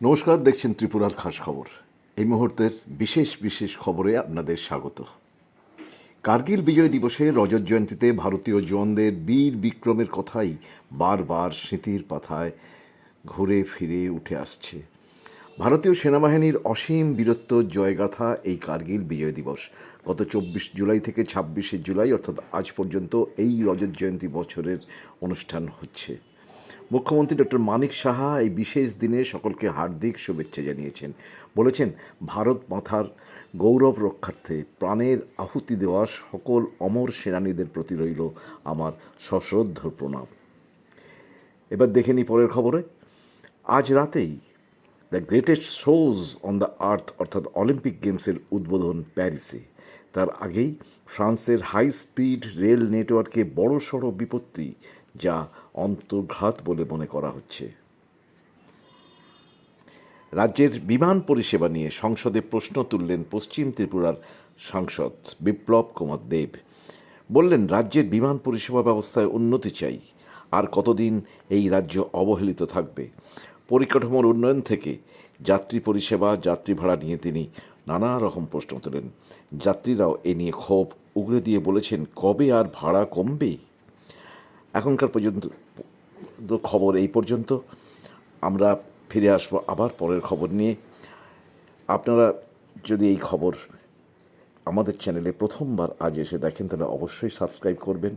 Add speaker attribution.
Speaker 1: নমস্কার, দেখছেন ত্রিপুরার খাস খবর। এই মুহূর্তের বিশেষ বিশেষ খবরে আপনাদের স্বাগত। কার্গিল বিজয় দিবসে রজত জয়ন্তীতে ভারতীয় জওয়ানদের বীর বিক্রমের কথাই বারবার স্মৃতির পাথায় ঘুরে ফিরে উঠে আসছে। ভারতীয় সেনাবাহিনীর অসীম বীরত্ব, জয়গাথা, এই কার্গিল বিজয় দিবস। গত চব্বিশ জুলাই থেকে ছাব্বিশে জুলাই, অর্থাৎ আজ পর্যন্ত এই রজত জয়ন্তী বছরের অনুষ্ঠান হচ্ছে। মুখ্যমন্ত্রী ডক্টর মানিক সাহা এই বিশেষ দিনে সকলকে হার্দিক শুভেচ্ছা জানিয়েছেন। বলেছেন, ভারত মাথার গৌরব রক্ষার্থে প্রাণের আহুতি দেওয়া সকল অমর সেনানীদের প্রতি রইল আমার সশ্রদ্ধ প্রণাম। এবার দেখে নিই পরের খবরে। আজ রাতেই the greatest shows on the earth অর্থাৎ অলিম্পিক গেমসের উদ্বোধন প্যারিসে। তার আগেই ফ্রান্সের হাই স্পিড রেল নেটওয়ার্কে বড়সড় বিপত্তি যা অন্তর্ঘাত বলে মনে করা হচ্ছে। রাজ্যের বিমান পরিষেবা নিয়ে সংসদে প্রশ্ন তুললেন পশ্চিম ত্রিপুরার সাংসদ বিপ্লব কুমার দেব। বললেন, রাজ্যের বিমান পরিষেবা ব্যবস্থায় উন্নতি চাই। আর কতদিন এই রাজ্য অবহেলিত থাকবে? পরিকাঠামোর উন্নয়ন থেকে যাত্রী পরিষেবা, যাত্রী ভাড়া নিয়ে তিনি নানা রকম প্রশ্ন তোলেন। যাত্রীরাও এ নিয়ে ক্ষোভ উগরে দিয়ে বলেছেন, কবে আর ভাড়া কমবে? এখনকার পর্যন্ত খবর এই পর্যন্ত। আমরা ফিরে আসব আবার পরের খবর নিয়ে। আপনারা যদি এই খবর আমাদের চ্যানেলে প্রথমবার আজ এসে দেখেন, তাহলে অবশ্যই সাবস্ক্রাইব করবেন।